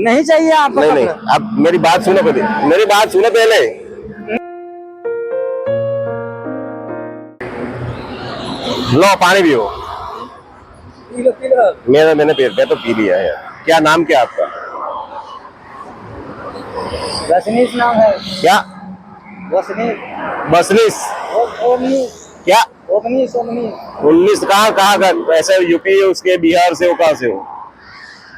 नहीं चाहिए आपको नहीं नहीं आप मेरी बात सुनो पहले। मेरी बात सुनो पहले। लो पानी पियो। मेरा मैंने पी मैं तो पी लिया है। क्या नाम क्या आपका? नाम है। क्या? बसनीस क्या? उन्नीस कहाँ कहाँ का ऐसे यूपी उसके बिहार से हो कहाँ से हो?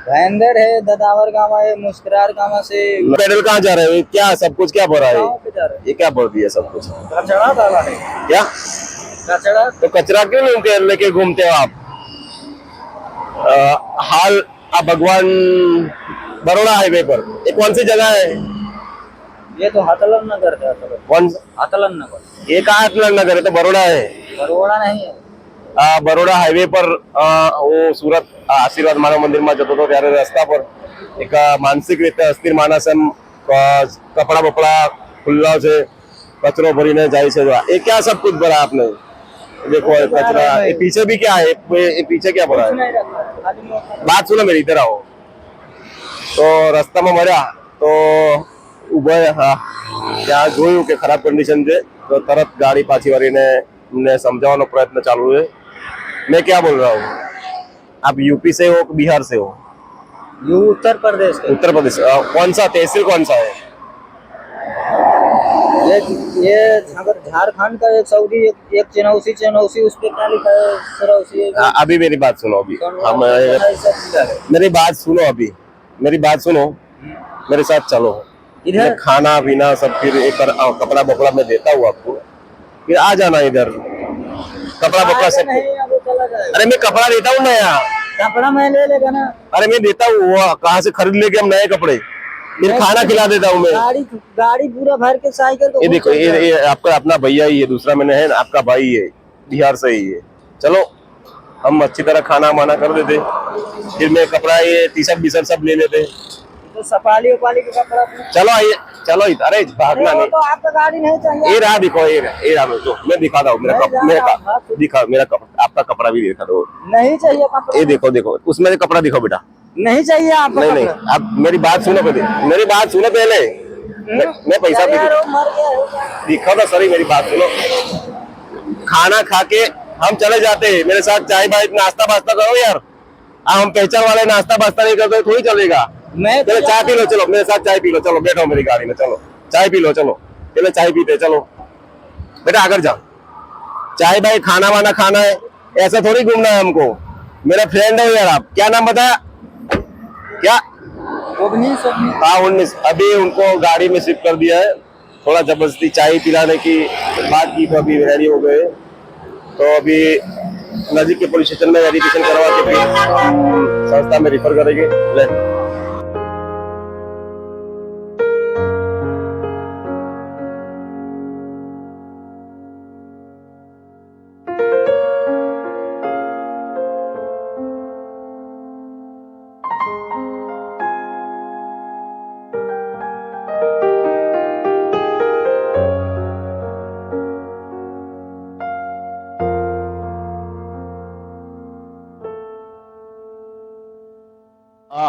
भयंदर है ददावर गामा है मुस्कुरार गामा से। पैदल कहाँ जा रहे हो? क्या सब कुछ क्या है? जा रहे ये क्या भर दिया सब कुछ? हैं कचड़ा डाला है। क्या? कचड़ा तो कचरा क्यों लेके लेके घूमते हो आप? आ, हाल आप भगवान बड़ोड़ा हाईवे पर। ये कौन सी जगह है? ये तो हतलन नगर है कौन? हतलन नगर। ये कहाँ अटलन नगर है? तो बड़ोड़ा है। बरोड़ा नहीं है। બરોડા હાઈવે પર અ, હું સુરત આ આશીર્વાદ માનવ મંદિરમાં જતો હતો ત્યારે રસ્તા પર એક અ, માનસિક રીતે અસ્થિર માણસ એમ અ, કપડા બપડા ખુલ્લા છે કચરો ભરીને જાય છે એ ક્યાં सब कुछ भरा आपने देखो ये कचरा ये पीछे भी क्या है ये ये पीछे क्या भरा है नहीं रखा है खाली मोटर बात सुनो मेरी इधर आओ તો રસ્તામાં મળ્યા તો ઉભા હા ત્યાં જોયું કે ખરાબ કન્ડિશન છે તો તરત ગાડી પાછી વળીને એમને સમજાવવાનો પ્રયત્ન ચાલુ છે मैं क्या बोल रहा हूँ? आप यूपी से हो बिहार से हो? यू उत्तर प्रदेश के उत्तर प्रदेश कौन सा तहसील कौन सा है? ये ये अगर झारखंड का एक सऊदी एक, एक चनौसी चनौसी उस पे क्या लिखा है? सरौसी अभी मेरी बात सुनो अभी। हम। मेरी बात सुनो अभी। मेरी बात सुनो। मेरे साथ चलो। इधर? खाना पीना सब फिर एक कपड़ा बपड़ा मैं देता हूँ आपको। फिर आ जाना इधर। कपड़ा बपड़ा सब अरे मैं कपड़ा देता हूँ नया कपड़ा मैं ले लेगा ना। अरे मैं देता हूँ वो कहाँ से खरीद लेके हम नए कपड़े। फिर खाना खिला देता हूँ मैं। गाड़ी गाड़ी पूरा भर के साइकिल ये देखो ये, ये आपका अपना भैया ही है दूसरा मैंने है आपका भाई है बिहार से ही है। चलो हम अच्छी तरह खाना वाना कर देते। फिर मैं कपड़ा ये टी शर्ट बी सब ले लेते। तो सपाली उपाली के कपड़ा चलो आइए चलो इधर अरे भागना नहीं। तो आपका गाड़ी नहीं चाहिए। ये रहा दिखो ये रहा ये रहा तो मैं दिखाता हूँ मेरा मैं कप, जा मेरा कप, हाँ, दिखा मेरा कप, आपका कपड़ा भी दिखा दो। नहीं चाहिए कपड़ा। ये देखो देखो उसमें से कपड़ा दिखो बेटा। नहीं चाहिए आपको नहीं नहीं आप मेरी बात सुनो पहले मेरी बात सुनो पहले। मैं, मैं पैसा क्या? दिखो तो सही मेरी बात सुनो। खाना खा के हम चले जाते हैं। मेरे साथ चाय बाय नाश्ता वास्ता करो यार। हम पहचान वाले नाश्ता वास्ता नहीं करते थोड़ी चलेगा। मैं तो चलो चाय पी लो चलो मेरे साथ चाय पी लो चलो बैठो मेरी गाड़ी में चलो। चाय पी लो चलो। चलो चाय पीते चलो। बेटा आकर जाओ चाय बाय खाना वाना खाना है ऐसा थोड़ी घूमना है हमको। मेरा फ्रेंड है यार आप। क्या नाम बताया? क्या? उन्नीस हाँ उन्नीस। अभी उनको गाड़ी में शिफ्ट कर दिया है। थोड़ा ज़बरदस्ती चाय पिलाने की बात की तो अभी रेडी हो गए। तो अभी नजीक के पुलिस स्टेशन में वेरिफिकेशन करवा के फिर संस्था में रिफर करेंगे।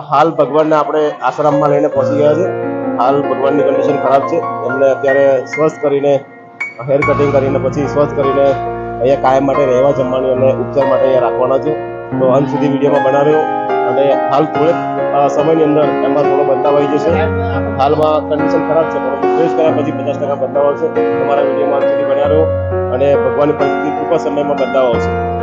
હાલ ભગવાનને આપણે આશ્રમમાં લઈને પહોંચી ગયા છે હાલ ભગવાનની કન્ડિશન ખરાબ છે. એમને અત્યારે સ્વસ્થ કરીને હેર કટિંગ કરીને પછી સ્વસ્થ કરીને અહીંયા કાયમ માટે રહેવા જમવાની અને ઉપચાર માટે અહીંયા રાખવાના છે. તો અંત સુધી વિડીયોમાં બનાવ્યો અને હાલ થોડેક સમયની અંદર એમાં થોડો બદલાવ આવી જશે. હાલમાં કન્ડિશન ખરાબ છે પણ ફ્રેશ કર્યા પછી પચાસ ટકા બદલાવ આવશે. તમારા વિડીયોમાં સુધી બન્યા રહ્યો અને ભગવાનની પરિસ્થિતિ ટૂંકા સમયમાં બદલાવ આવશે.